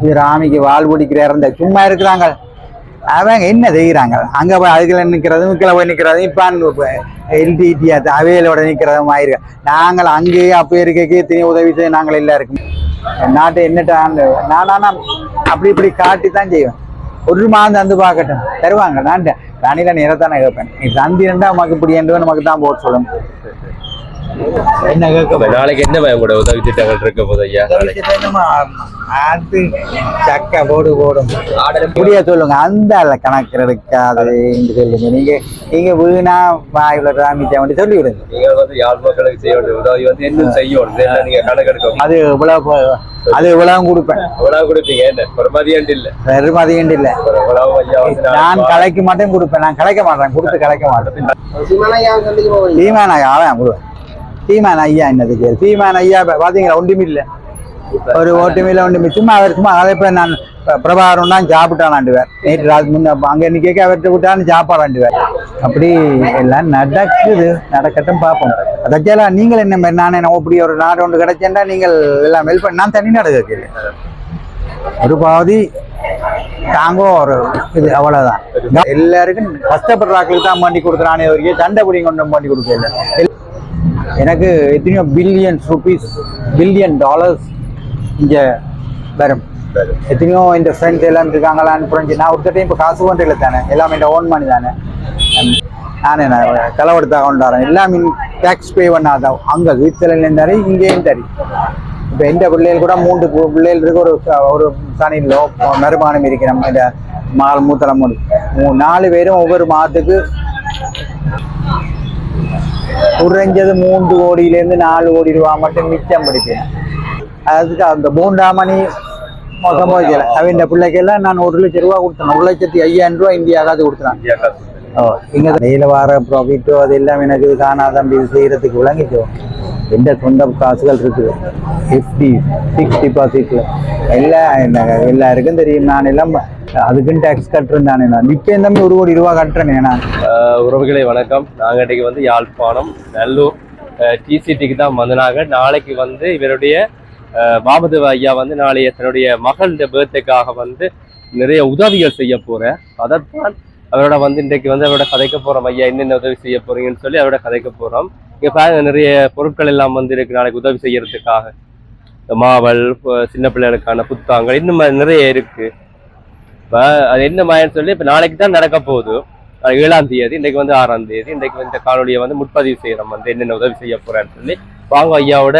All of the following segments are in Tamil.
இது ராமிக்கு வால் பிடிக்கிறார் இந்த சும்மா இருக்கிறாங்க. அவங்க என்ன செய்கிறாங்க அங்க போய் அதுக்குள்ள நிக்கிறதும் இதுக்குள்ள போய் நிக்கிறதும் இப்ப எல்டிடி அவையிலோட நிக்கிறதும் ஆயிருக்கு நாங்கள் அங்கேயே அப்போ இருக்க எத்தனையோ உதவி செய்ய நாங்கள் எல்லாருக்கும் நாட்டை என்னட்டா நானா அப்படி இப்படி காட்டி தான் செய்வேன். ஒரு மாதம் தந்து பார்க்கட்டும். தருவாங்க நான் ராணில நேரத்தானே கேட்பேன். நீ தந்திரண்டா நமக்கு இப்படி என்று நமக்கு தான் போட்டு சொல்லணும் என்ன கேட்க நாளைக்கு என்ன உதவி திட்டங்கள் இருக்க போது ஐயா? அது சக்க போடு போடும். முடிய சொல்லுங்க அந்த அள கணக்கு எடுக்காது என்று சொல்லுங்க. நீங்க நீங்க வீணா வாயில ராமிச்சா வேண்டி சொல்லி விடுங்க நீங்க வந்து யாழ் மக்களுக்கு செய்ய வேண்டிய உதவி வந்து இன்னும் செய்யணும். நீங்க கணக்கெடுக்க அது இவ்வளவு அது இவ்வளவு கொடுப்பேன். எவ்வளவு கொடுப்பீங்க என்ன? ஒரு மதியாண்டு இல்ல. அதிகம் இல்ல வந்து நான் கலைக்க மாட்டேன் கொடுப்பேன். நான் கலைக்க மாட்டேன் கொடுத்து கலைக்க மாட்டேன். சீமான் ஐயா அவன் கொடுவேன். சீமான் ஐயா என்னதுக்கு சீமான் ஐயா பாத்தீங்களா ஒன்றுமே இல்லை. ஒரு ஓட்டுமையில ஒன்றுமே மிச்சமாக அவர் சும்மா அதை போய் நான் இப்ப பிரபாகரன் தான் சாப்பிட்டானாண்டுவார். நேற்று ராஜ் முன்ன அங்கே இன்னைக்கு கேட்க அவர்கிட்ட விட்டான்னு சாப்பாடாண்டுவார். அப்படி எல்லாம் நடக்குது. நடக்கட்டும் பார்ப்போம். அதாச்சாலாம் நீங்கள் என்ன மாதிரி நானே என்ன அப்படி ஒரு நாடு ஒன்று கிடைச்சேன்டா நீங்கள் எல்லாம் ஹெல்ப் பண்ண நான் தனி நாடு கேட்கிறேன் ஒரு பாதி தாங்கோ ஒரு இது அவ்வளோதான் எல்லாருக்கும் கஷ்டப்படுறாக்களுக்கு தான் பண்ணி கொடுக்குறானே வரைக்கும் சண்டை பிடிங்க கொண்டு பண்ணி கொடுக்கல. எனக்கு எத்தனையோ பில்லியன்ஸ் ருபீஸ் பில்லியன் டாலர்ஸ் இங்க வரும். எத்தனையோ இந்த ஃப்ரெண்ட்ஸ் எல்லாம் இருக்காங்களான்னு புரிஞ்சு நான் ஒருத்தட்டையும் இப்போ காசு கொண்டு தானே. எல்லாமே இந்த ஓன் மணி தானே. நானே நான் களவெடுத்து கொண்டாடுறேன். எல்லாமே டேக்ஸ் பே பண்ணாதான் அங்கே வீட்டில் தரி இங்கேயும் தரி இப்போ எந்த பிள்ளைகள் கூட மூன்று பிள்ளைகள் இருக்கு ஒரு ஒரு சனிலோ மறுமானம் இருக்கு நம்ம இந்த மால் மூத்தலை மூணு. மூ- நாலு பேரும் ஒவ்வொரு மாதத்துக்கு குறைஞ்சது மூன்று கோடியிலேருந்து நாலு கோடி ரூபா மட்டும் மிச்சம் பிடிப்பேன். அதுக்கு அந்த மூன்றாம் மணி மொத்தம் போய்க்கல அவன் பிள்ளைக்கெல்லாம் நான் ஒரு லட்சம் ரூபா கொடுத்தேன். ஒரு லட்சத்தி ஐயாயிரம் ரூபா இந்தியா காசு கொடுத்தேன். ஓ இங்க நெய்ல வர ப்ராஃபிட்டோ அது எல்லாம் எனக்கு காணாதான் இது செய்யறதுக்கு விளங்கிச்சோ? எந்த சொந்த காசுகள் இருக்குது? எஃப்டி ஃபிக்ஸ் டிபாசிட்ல எல்லாம் எல்லாருக்கும் தெரியும். நான் எல்லாம் அதுக்குன்னு டேக்ஸ் கட்டுறேன் தானே நான். இப்போ இந்த மாதிரி ஒரு கோடி ரூபா கட்டுறேனே நான். உறவுகளே வணக்கம். நாங்க இன்னைக்கு வந்து யாழ்ப்பாணம் நல்லூர் டிசிடிக்கு தான் வந்தனாங்க நாளைக்கு வந்து இவருடைய மாமதுவ ஐயா வந்து நாளைய தன்னுடைய மகளுடைய பேர்த்டேக்காக வந்து நிறைய உதவிகள் செய்ய போறேன் அதைத்தான் அவரோட வந்து இன்றைக்கு வந்து அவரோட கதைக்க போறோம். ஐயா என்னென்ன உதவி செய்ய போறீங்கன்னு சொல்லி அவரோட கதைக்க போறோம். இங்க பாருங்க நிறைய பொருட்கள் எல்லாம் வந்து இருக்கு. நாளைக்கு உதவி செய்யறதுக்காக. மாவல் சின்ன பிள்ளைகளுக்கான புத்தாங்கள் இன்னும் நிறைய இருக்கு. இப்ப அது என்ன மாயன்னு சொல்லி இப்ப நாளைக்கு தான் நடக்க போகுது. ஏழாம் தேதி இன்றைக்கு வந்து ஆறாம் தேதி. இன்றைக்கு வந்து இந்த காணொலியை வந்து முற்பதிவு செய்யறோம். வந்து என்னென்ன உதவி செய்ய போகிறேன்னு சொல்லி. வாங்க ஐயாவோட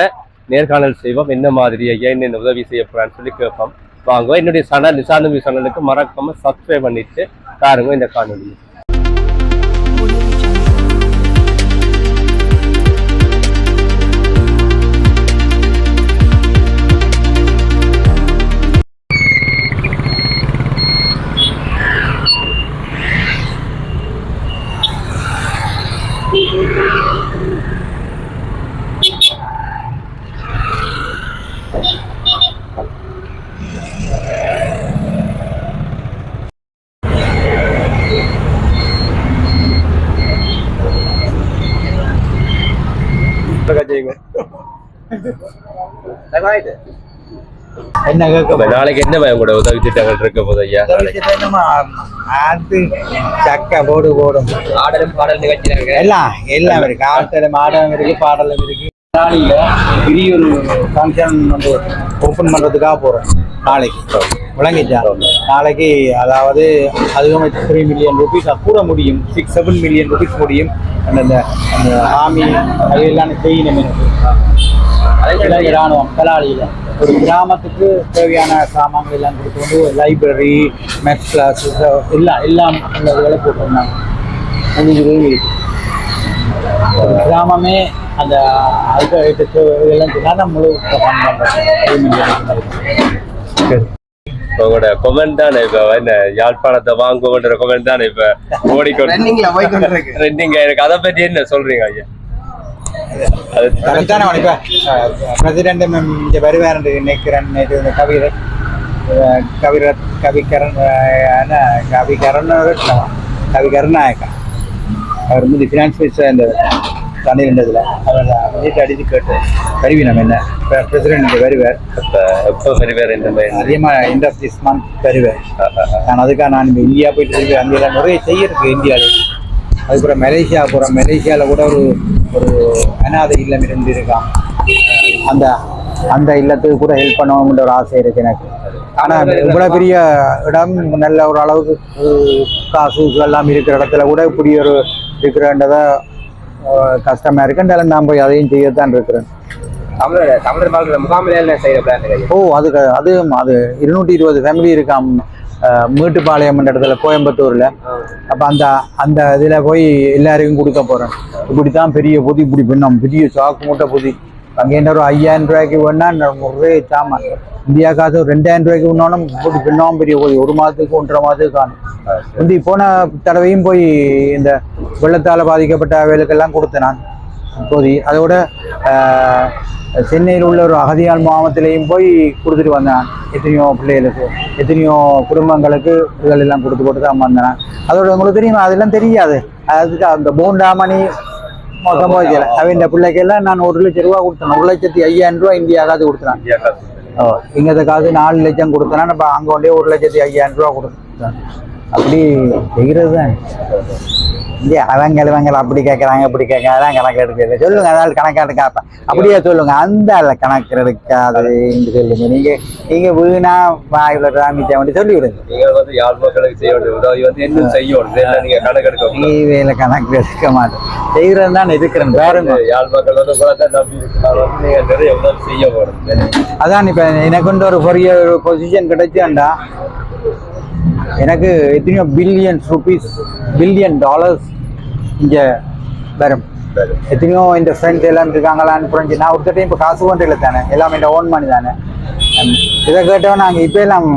நேர்காணல் செய்வோம். என்ன மாதிரி ஐயா என்னென்ன உதவி செய்ய போறான்னு சொல்லி கேட்போம். வாங்க என்னுடைய சேனல் நிசாந்தமி சேனலுக்கு மறக்காம சப்ஸ்கிரைப் பண்ணிட்டு பாருங்க இந்த காணொலி என்ன கேட்க நாளைக்கு என்ன உங்களோட உதவி திட்டங்கள் இருக்க போது ஐயா நாளைக்கு சக்க போடு போடும் ஆடலும் பாடல் நிகழ்ச்சி எல்லாம் எல்லாம் இருக்கு ஆட்டலும் ஆடலும் இருக்கு பாடலும் இருக்கு நாளையில பெரிய ஒரு ஃபங்க்ஷன் வந்து ஓப்பன் பண்றதுக்காக போறோம் நாளைக்கு விளங்கிச்சா நாளைக்கு அதாவது அதுவும் த்ரீ மில்லியன் ருபீஸ் கூட முடியும். சிக்ஸ் செவன் மில்லியன் ருபீஸ் முடியும். அந்த அந்த- அந்த ஆமி அதையெல்லாம் செய்யணும் எனக்கு. இலங்கை ராணுவம் ஒரு கிராமத்துக்கு தேவையான சாமான்கள் எல்லாம் கொடுத்து வந்து லைப்ரரி மேக்ஸ் கிளாஸ் எல்லாம் எல்லாம் அந்த வேலை போட்டிருந்தாங்க. ஒரு கிராமமே அந்த அதுக்கு இதெல்லாம் சொன்னா முழு பண்ணுறேன் உங்களோட கொமெண்ட் தானே இப்ப? என்ன யாழ்ப்பாணத்தை வாங்குவோன்ற கொமெண்ட் தானே இப்ப? ஓடிக்கொண்டு ரெண்டிங்க எனக்கு அதை பத்தி என்ன சொல்றீங்க ஐயா? கரெக்டான இப்போ பிரசிடென்ட் இந்த வருவார் நினைக்கிறேன். நேற்று இந்த கவிரத் அஹ் கவிரத் கவிகரன் கவிகரன் கவிகரநாயக்கா. அவர் வந்து ஃபினான்ஸ் மினிஸ்டர் இருந்தவர் தண்ணியில் இதில் அவன் வீட்டை அடித்து கேட்டு வருவினம் என்ன? இப்போ பிரசிடென்ட் வருவார். இப்ப எப்போ பெரியவர் இந்த மாதிரி? அதிகமாக எண்ட் ஆஃப் திஸ் மந்த் வருவார் நான் அதுக்காக நான் இப்போ இந்தியா போயிட்டு இருக்கேன் அங்கே நிறைய செய்யிருக்கு இந்தியாவில் அதுக்கப்புறம் மலேசியா போகிறோம் மலேசியாவில் கூட ஒரு ஒரு அனாதை இல்லம் இருந்து இருக்கான் அந்த அந்த இல்லத்துக்கு கூட ஹெல்ப் பண்ணணும்ன்ற ஒரு ஆசை இருக்கு எனக்கு. ஆனால் இவ்வளோ பெரிய இடம் நல்ல ஒரு அளவுக்கு காசு எல்லாம் இருக்கிற இடத்துல கூட இப்படி ஒரு இருக்கிறன்றத அஹ், கஷ்டமா இருக்கு. இருந்தாலும் நான் போய் அதையும் செய்யத்தான் இருக்கிறேன். தமிழர் தமிழர் மக்கள் முகாமில் என்ன செய்ய பிளான் ஓ அதுக்கு அது அது இருநூற்றி இருபது ஃபேமிலி இருக்காம் மேட்டுப்பாளையம் இடத்துல கோயம்புத்தூர்ல. அப்ப அந்த அந்த இதுல போய் எல்லாருக்கும் கொடுக்க போறேன். இப்படித்தான் பெரிய பொதி இப்படி பின்னம் பெரிய சாக்கு மூட்டை பொதி. அங்கே என்ன ஒரு ஐயாயிரம் ரூபாய்க்கு வேணா ஒரே சாமான் இந்தியா காசு ஒரு ரெண்டாயிரம் ரூபாய்க்கு வேணாலும் போட்டு பின்னம் பெரிய போய் ஒரு மாதத்துக்கு ஒன்றரை மாதத்துக்கு காணும். வந்து போன தடவையும் போய் இந்த வெள்ளத்தால் பாதிக்கப்பட்ட வேலைக்கெல்லாம் கொடுத்தேன் நான். இப்போது அதோட ஆஹ், சென்னையில் உள்ள ஒரு அகதியால் மாவட்டத்திலையும் போய் கொடுத்துட்டு வந்தேன் எத்தனையோ பிள்ளைகளுக்கு எத்தனையோ குடும்பங்களுக்கு இதுகள் எல்லாம் கொடுத்து போட்டு தான் வந்தேன் அதோட உங்களுக்கு தெரியுமா? அதெல்லாம் தெரியாது. அதுக்கு அந்த பூண்டாமணி போய்க்கல அவன் பிள்ளைக்கெல்லாம் நான் ஒரு லட்சம் ரூபா கொடுத்தேன். ஒரு லட்சத்தி ஐயாயிரம் ரூபா இந்தியா காசு கொடுத்தேன் இந்தியா காசு. ஓ இங்கத்த காசு நாலு லட்சம் கொடுத்தேன்னா நம்ம அங்கே கொண்டே ஒரு லட்சத்தி ஐயாயிரம் ரூபா கொடுத்தேன் அப்படி செய்கிறது தான் இங்கே அவங்க இவங்க அப்படி கேட்குறாங்க இப்படி கேட்குறாங்க அதான் கணக்கு எடுக்கிறது. சொல்லுங்க அதாவது கணக்காட்டு கேட்பேன் அப்படியே சொல்லுங்க அந்த ஆள்ல கணக்கு எடுக்காது சொல்லுங்க. நீங்க நீங்க வீணா வாயில ராமிச்சா வேண்டி சொல்லி விடுங்க நீங்க வந்து யாழ் மக்களுக்கு செய்ய வேண்டிய உதவி வந்து இன்னும் செய்யணும். இதெல்லாம் நீங்க கணக்கெடுக்க கூடாது. டிவியில கணக்கு எடுக்க மாட்டேன் செய்கிறது தான் இருக்கிறேன் பாருங்க. யாழ் மக்கள் வந்து நம்பி இருக்கிறாங்க. வந்து நீங்க நிறைய உதவி செய்ய போறோம் அதான் இப்ப எனக்கு வந்து ஒரு பெரிய ஒரு பொசிஷன் கிடைச்சாண்டா எனக்கு எத்தனையோ பில்லியன்ஸ் ருபீஸ் பில்லியன் டாலர்ஸ் இங்கே வரும். எத்தனையோ இந்த ஃப்ரெண்ட்ஸ் எல்லாம் இருக்காங்களான்னு புரிஞ்சு நான் ஒருத்தட்டையும் இப்போ காசு கொண்டு இல்லை தானே. எல்லாமே இந்த ஓன் மணி தானே. இதை கேட்டவன் நாங்கள் இப்போ எல்லாம்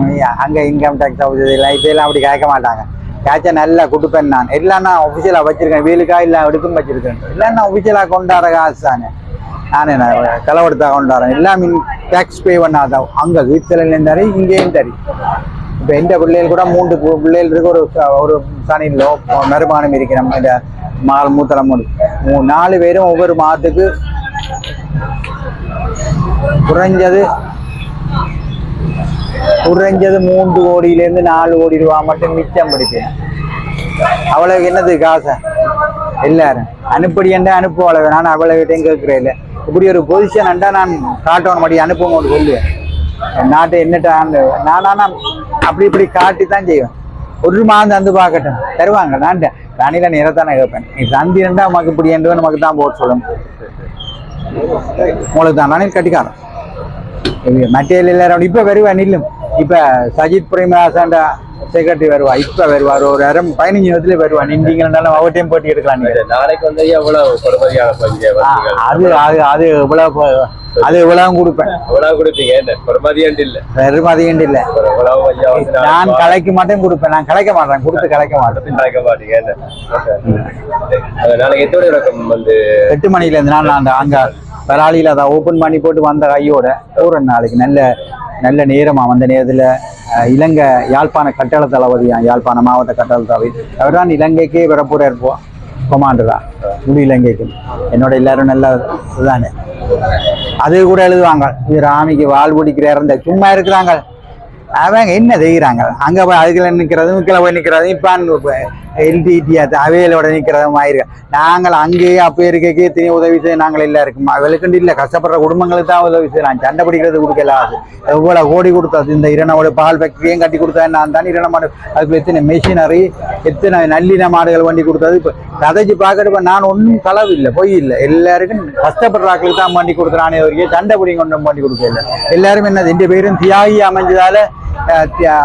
அங்கே இன்கம் டேக்ஸ் ஆகுது எல்லாம் இப்போ எல்லாம் அப்படி கேட்க மாட்டாங்க. கேட்சா நல்லா கொடுப்பேன் நான். எல்லாம் நான் ஒஃபிஷியலாக வச்சிருக்கேன். வீலுக்கா இல்லை எடுக்கும் வச்சிருக்கேன். எல்லாம் நான் ஒஃபிஷியலாக கொண்டாடுற காசு தானே. நானே நான் களவெடுத்தா கொண்டாடுறேன். எல்லாம் டேக்ஸ் பே பண்ணாதான். அங்கே வீட்டில் இருந்தாரு இங்கேயும் தரி இப்போ எந்த பிள்ளைகள் கூட மூன்று பிள்ளைகள் இருக்கு ஒரு ஒரு சனிலோ மறுமானம் இருக்கு நம்ம இந்த மால் மூத்தலம் நாலு பேரும் ஒவ்வொரு மாதத்துக்கு குறைஞ்சது குறைஞ்சது மூன்று கோடியிலேருந்து நாலு கோடி ரூபா மட்டும் மிச்சம் பிடிப்பேன் அவ்வளவு என்னது காசை? எல்லாரும். அனுப்படி என்ற அனுப்புவளவு நான் அவ்வளவு கேட்கிறேன் இல்லை. இப்படி ஒரு பொசிஷன் அண்டா நான் காட்டணும் மடி அனுப்புங்க சொல்லுவேன். நாட்டை என்னட்டா நானா அப்படி இப்படி காட்டி தான் செய்வேன். ஒரு மாதம் தந்து பார்க்கட்டும். தருவாங்க. நான் ராணில நேரத்தானே கேட்பேன். நீ தந்தி இருந்தா நமக்கு இப்படி என்று நமக்கு தான் போட்டு சொல்லணும் உங்களுக்கு தான். நானே கட்டிக்காரன். மட்டியல் எல்லாரும் இப்ப வருவா நில்லும். இப்ப சஜித் பிரேமதாசன்டா செக்ரட்டரி வருவா இப்ப வருவார் ஒரு அரம் பதினஞ்சு நிமிஷத்துல வருவா. நின்றீங்கன்னாலும் அவட்டையும் போட்டி எடுக்கலாம் நீங்க. நாளைக்கு வந்து எவ்வளவு வந்தீங்க அது அது அது இவ்வளவு போ- அது இவ்வளவு கொடுப்பேன். எவ்வளவு கொடுப்பீங்க என்ன? பொறுமதியாண்டு இல்ல. அதிகம் இல்லை. எவ்வளவு நான் கலைக்க மாட்டேன் கொடுப்பேன். நான் கலைக்க மாட்டேன் கொடுத்து கலைக்க மாட்டேன். நடக்க மாட்டீங்க நாளைக்கு எத்தோட ரகம் வந்து எட்டு மணில இருந்து நான் அந்த அங்க வராளியில அதை ஓபன் பண்ணி போட்டு வந்த கையோட ஒரு நாளைக்கு நல்ல நல்ல நேரமாக வந்த நேரத்தில் இலங்கை யாழ்ப்பாண கட்டள தளபதியாக யாழ்ப்பாண மாவட்ட கட்டள தளபதி அவர் தான் இலங்கைக்கே வரப்புற இருப்போம் கொமாண்டரா முழு இலங்கைக்கு என்னோட எல்லாரும் நல்ல இதுதானே அது கூட எழுதுவாங்க. இது ராமிக்கு வால் பிடிக்கிற இறந்த சும்மா இருக்கிறாங்க. அவங்க என்ன செய்கிறாங்க அங்க போய் அதுக்குள்ள நிற்கிறதும் கீழே போய் நிற்கிறதும் இப்ப எல்டிடியா அவையிலோட நிற்கிறதும் ஆயிருக்கு நாங்கள் அங்கேயே அப்போ இருக்கைக்கு எத்தனையோ உதவி செய்ய நாங்கள் இல்லை இருக்கும் அவளுக்கு இல்லை கஷ்டப்படுற குடும்பங்களுக்கு தான் உதவி செய்யலாம் சண்டை பிடிக்கிறது கொடுக்கல அது எவ்வளோ கோடி கொடுத்தது இந்த இரணோட பால் ஃபேக்டரியும் கட்டி கொடுத்தா நான் தான் இரண மாடு. அதுக்கு எத்தனை மெஷினரி எத்தனை நல்லின மாடுகள் வண்டி கொடுத்தது? இப்போ கதைச்சு பார்க்கறப்ப நான் ஒன்றும் களவு இல்லை பொய் இல்லை. எல்லாருக்கும் கஷ்டப்படுறாக்களுக்கு தான் வண்டி கொடுக்குறானே வரைக்கும் சண்டை பிடிங்க ஒன்றும் வண்டி கொடுக்கல. எல்லாரும் என்ன ரெண்டு பேரும் தியாகி அமைஞ்சதால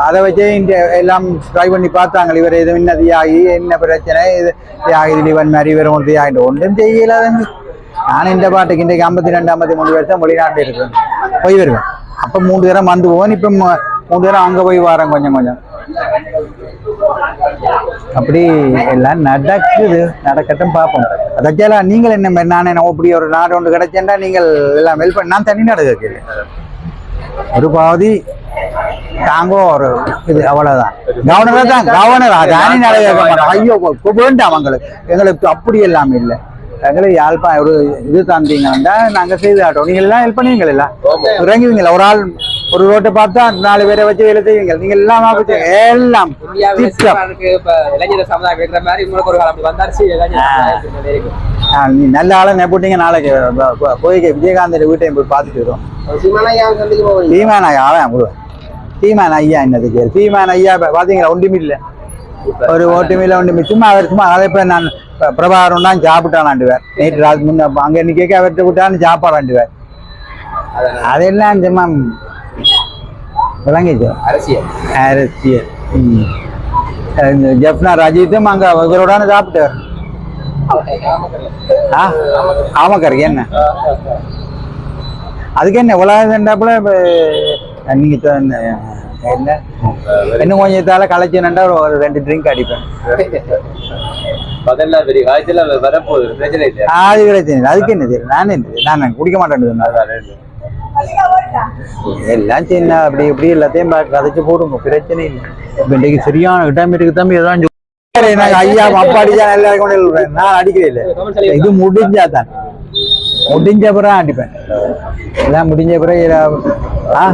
அதை வச்சே இந்த எல்லாம் ட்ரை பண்ணி பார்த்தாங்க இவர் இது என்ன தியாகி என்ன பிரச்சனை இது தியாகி இவன் மாதிரி இவர் ஒன்று தியாகி ஒன்றும் செய்யலாதுங்க நான் இந்த பாட்டுக்கு இன்றைக்கு ஐம்பத்தி ரெண்டு ஐம்பத்தி மூணு வருஷம் வெளிநாட்டு இருக்கேன் போய் வருவேன். அப்போ மூணு தரம் வந்து போவேன் இப்போ மூன்று மூணு தரம் அங்கே போய் வரேன் கொஞ்சம் கொஞ்சம். அப்படி எல்லாம் நடக்குது. நடக்கட்டும் பார்ப்போம். அதாச்சால நீங்கள் என்ன மாதிரி நான் என்ன அப்படி ஒரு நாடு ஒன்று கிடைச்சேன்டா நீங்கள் எல்லாம் ஹெல்ப் பண்ண நான் தனி நாடு கேட்கிறேன் ஒரு பாதி தாங்கோ ஒரு இது அவ்வளவுதான். கவர்னர் தான் கவர்னர் தனி நாடு கேட்க மாட்டோம் ஐயோ வேண்டாம் அவங்களுக்கு. எங்களுக்கு அப்படி எல்லாம் இல்லை. எங்களுக்கு யாழ்ப்பா ஒரு இது தந்தீங்கன்னா நாங்க செய்து காட்டுவோம். நீங்க எல்லாம் ஹெல்ப் பண்ணுவீங்களா இறங்குவீங்களா ஒரு ஆள் ஒரு ரோட்டை பார்த்தா நாலு பேரை வச்சு வேலை செய்வீங்க. நீங்க எல்லாம் எல்லாம் நீ நல்ல ஆளை நெப்பட்டீங்க நாளைக்கு ப- ப- போய் விஜயகாந்த் வீட்டையும் போய் பார்த்துட்டு வரும். சீமான் ஐயா அவன் சீமான் ஐயா என்னதுக்கு சீமான் ஐயா பாத்தீங்களா? ஒன்றுமே இல்லை ஒரு ஓட்டுமையில ஒன்றுமே சும்மா அவர் சும்மா அதை இப்ப நான் ப- பிரபாகரன் தான் சாப்பிட்டானாண்டுவார் நேற்று ராத் முன்ன அங்க நிக்க அவர்கிட்ட விட்டான்னு சாப்பாடாண்டுவார் அதெல்லாம் சும்மா விளங்கிச்சு அரசியல். அரசியல். ஜெஃப்னா ரஜித்தும் அங்க இவரோட சாப்பிட்டார். ஆமாக்கருக்கு என்ன? அதுக்கு என்ன? உலகண்டாப்புல நீங்க என்ன இன்னும் கொஞ்சத்தால கலைச்சுனண்டா ஒரு ரெண்டு ட்ரிங்க் அடிப்பேன். அதெல்லாம் பெரிய காய்ச்சல் வரப்போகுது பிரச்சனை இல்லை அது பிரச்சனை இல்லை. அதுக்கு என்ன தெரியும் நான் என்ன நான் குடிக்க மாட்டேன்னு சொன்னேன். எல்லாம் சின்ன அப்படி இப்படி எல்லாத்தையும் கதைச்சு போடுங்க. பிரச்சனை இல்லை. இப்ப இன்றைக்கு சரியான இடம் இருக்கு தம்பி. நாங்க ஐயா அப்பா அடிச்சா நல்லா சொல்றேன். நான் அடிக்கவே இல்லை. இது முடிஞ்சா தான். முடிஞ்ச பிறகு அடிப்பேன். எல்லாம் முடிஞ்ச பிறகு ஆ?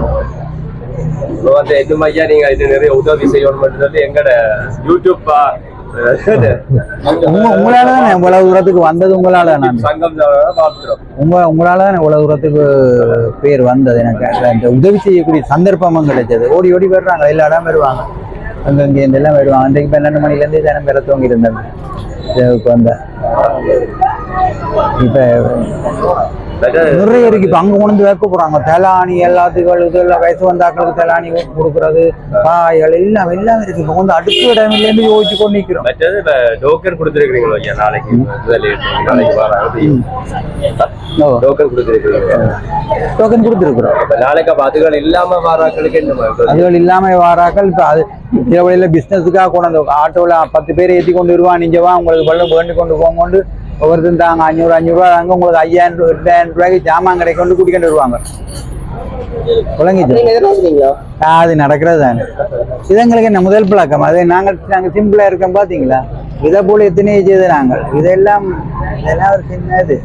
இப்போ வந்து இன்னும் ஐயா நீங்க இது நிறைய உதவி செய்யணும் சொல்லி எங்கட யூடியூப் உங்க உங்களால தானே இவ்வளவு தூரத்துக்கு வந்தது உங்களால நான். உங்க உங்களால தானே இவ்வளவு தூரத்துக்கு பேர் வந்தது எனக்கு. இந்த உதவி செய்யக்கூடிய சந்தர்ப்பமும் கிடைச்சது. ஓடி ஓடி வர்றாங்க எல்லா இடம் வருவாங்க. அங்க இங்க இந்த எல்லாம் வருவாங்க. அன்றைக்கு பன்னெண்டு மணில இருந்து தினம் பெற துவங்கி இருந்தேன். இப்ப நிறைய இருக்கு. இப்ப அங்க கொண்டு வைக்க போறாங்க. தெலானி எல்லாத்துக்கும் இதெல்லாம் வயசு வந்தாக்களுக்கு தெலானி கொடுக்கறது காய்கள் எல்லாம் எல்லாம் இருக்கு. இப்ப வந்து அடுத்த இடம் இருந்து யோசிச்சு கொண்டு நிக்கிறோம். மற்றது இப்ப டோக்கன் கொடுத்துருக்கீங்களா ஐயா? நாளைக்கு நாளைக்கு ஓ. டோக்கன் கொடுத்துருக்கீங்க டோக்கன் கொடுத்துருக்குறோம். நாளைக்கு அப்ப அதுகள் இல்லாம வராக்களுக்கு என்ன அதுகள் இல்லாம வாராக்கள் இப்ப அது இரவழியில பிசினஸுக்காக கொண்டு வந்து ஆட்டோல பத்து பேர் ஏத்தி கொண்டு வருவான் நீங்க வா உங்களுக்கு வெள்ளம் வேண்டி கொண்டு போங்கொண்டு ஒவ்வொருத்தரும் தாங்க அஞ்சூறு அஞ்சூறு ரூபா தாங்க உங்களுக்கு ஐயாயிரம் ரூபா ரெண்டாயிரம் ரூபாய்க்கு ஜாமான் கடை கொண்டு கூட்டிக்கிட்டு வருவாங்க. விளங்கிச்சு நீங்க எதிர்பார்க்குறீங்களா அது நடக்கிறது தானே. இது எங்களுக்கு என்ன முதல் பழக்கம். அது நாங்கள் நாங்கள் சிம்பிளா இருக்கோம் பாத்தீங்களா? இதை போல எத்தனையோ செய்து நாங்கள். இதெல்லாம் இதெல்லாம் ஒரு சின்ன இது.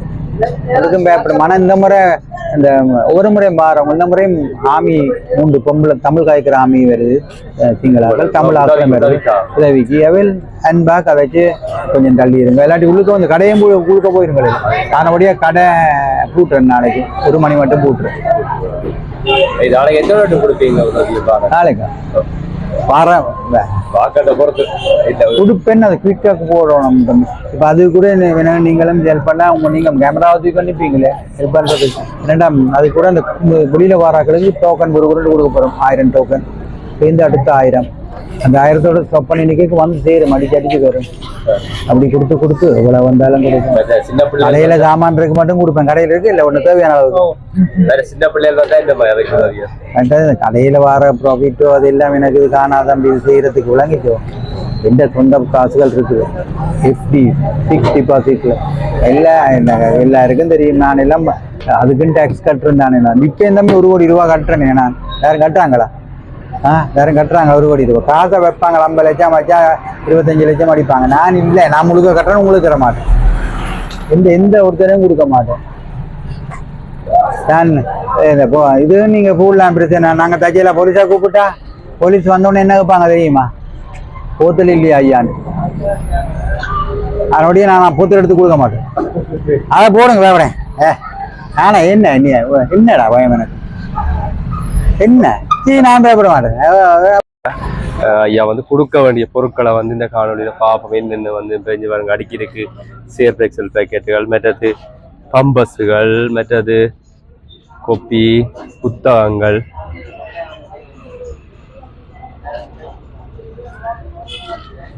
அதுக்கும் பயப்படும் ஆனா இந்த முறை இந்த ஒரு முறை மாறும். இந்த முறையும் ஆமி மூன்று பொம்பளை தமிழ் காய்க்கிற ஆமி வருது. அஹ் சிங்களாக்கள் தமிழ் ஆக்கிரம் வருது. உதவிக்கு? அவள் அன்பா கதைச்சு கொஞ்சம் தள்ளி இருங்க. இல்லாட்டி உள்ளுக்க வந்து கடையும் பூ- உள்ளுக்க போயிருங்களே. ஆனபடியா கடை பூட்டுறேன் நாளைக்கு. ஒரு மணி மட்டும் பூட்டுறேன். நாளைக்கு எத்தனை கொடுப்பீங்க நாளைக்கு? இல்ல. உடுப்பெண் அது குயிக்காக போடணும் தம்பி. இப்போ அது கூட வேணா நீங்களும் ஹெல்ப் பண்ணா உங்க நீங்க கேமரா தூக்கி ஹெல்ப் பண்றது ரெண்டாம் அது கூட அந்த வெளியில வாராக்களுக்கு டோக்கன் ஒரு குரல் கொடுக்க போறோம். ஆயிரம் டோக்கன் சேர்ந்து அடுத்த ஆயிரம். அந்த ஆயிரத்தோட ஸ்டாப் பண்ணி நிக்க வந்து சேரும் அடிச்சு அடிச்சு வரும். அப்படி கொடுத்து கொடுத்து எவ்வளவு வந்தாலும் கொடுக்கும். கடையில சாமான் இருக்கு மட்டும் கொடுப்பேன். கடையில இருக்கு இல்ல ஒண்ணு தேவையான அளவுக்கு. வேற சின்ன பிள்ளைகள் கடையில் வர ப்ராஃபிட்டோ அது எல்லாம் எனக்கு காணாதான் இது செய்யறதுக்கு விளங்கிச்சோ எந்த சொந்த காசுகள் இருக்குது எஃப்டி ஃபிக்ஸ் டிபாசிட்ல எல்லாம் எல்லாருக்கும் தெரியும். நான் எல்லாம் அதுக்குன்னு டேக்ஸ் கட்டுறேன் நான். இப்போ இந்த ஒரு கோடி ரூபா கட்டுறேனே நான். யாரும் கட்டுறாங்களா? ஆ யாரும் கட்டுறாங்க அவரு கோடி காசை வைப்பாங்க ஐம்பது லட்சம் வச்சா இருபத்தஞ்சு லட்சம் அடிப்பாங்க. நான் இல்லை நான் முழுக்க கட்டுறேன் உங்களுக்கு தர மாட்டேன். எந்த எந்த ஒருத்தரையும் கொடுக்க மாட்டேன். நான் இந்த போ இது நீங்க போடலாம் பிரச்சனை. நாங்க தச்சையில போலீஸா கூப்பிட்டா போலீஸ் வந்தோடனே என்ன கேட்பாங்க தெரியுமா? போத்தல் இல்லையா ஐயான்னு. அதனுடைய நான் போத்தல் எடுத்து கொடுக்க மாட்டேன். அதை போடுங்க வேவரேன் ஏ ஆனா என்ன என்னடா பயம் எனக்கு? என்ன? நான் பயப்பட மாட்டேன். ஐயா வந்து கொடுக்க வேண்டிய பொருட்களை வந்து இந்த காணொலியில பார்ப்போம் என்னென்ன வந்து பெஞ்சு பாருங்க அடிக்கிறதுக்கு சேஃப் எக்ஸல் பேக்கெட்டுகள் மற்றது பம்பஸுகள் மற்றது கொப்பி புத்தகங்கள்.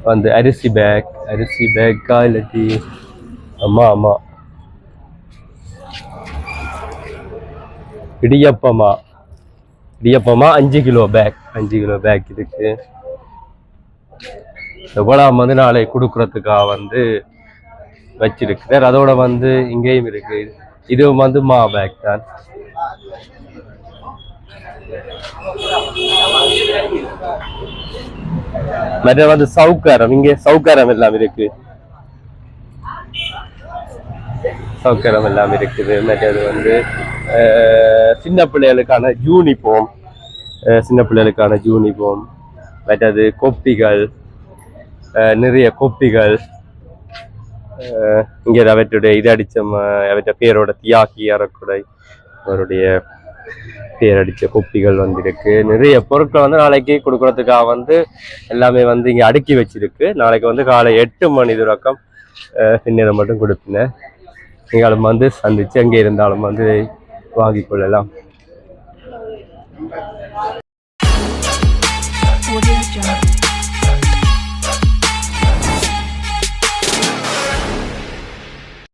வந்து அரிசி பேக் அரிசி பேக்கா இல்லாட்டி அம்மா அம்மா. இடியப்பமா. இடியப்பமா அஞ்சு கிலோ பேக் அஞ்சு கிலோ பேக் இதுக்கு. எவ்வளவு வந்து நாளை கொடுக்கறதுக்காக வந்து வச்சிருக்கு அதோட வந்து இங்கேயும் இருக்கு. இது வந்து மா பேக் தான். மற்ற வந்து சவுக்காரம். இங்க சவுக்காரம் எல்லாம் இருக்கு. சௌகரம் எல்லாம் இருக்குது. மற்றது வந்து சின்ன பிள்ளைகளுக்கான யூனிஃபார்ம் சின்ன பிள்ளைகளுக்கான யூனிஃபார்ம் மற்றது கொப்பிகள் நிறைய கொப்பிகள் இங்கே அவற்றுடைய இது அடித்த அவற்ற பேரோட தியாகி அறக்குடை அவருடைய பேர் அடித்த கொப்பிகள் வந்திருக்கு. நிறைய பொருட்கள் வந்து நாளைக்கு கொடுக்கறதுக்காக வந்து எல்லாமே வந்து இங்கே அடுக்கி வச்சிருக்கு. நாளைக்கு வந்து காலை எட்டு மணி துறக்கம் சின்னதை மட்டும் கொடுப்பினேன். நீங்களும் வந்து சந்திச்சு எங்கே இருந்தாலும் வந்து வாங்கிக் கொள்ளலாம் Audio Jungle.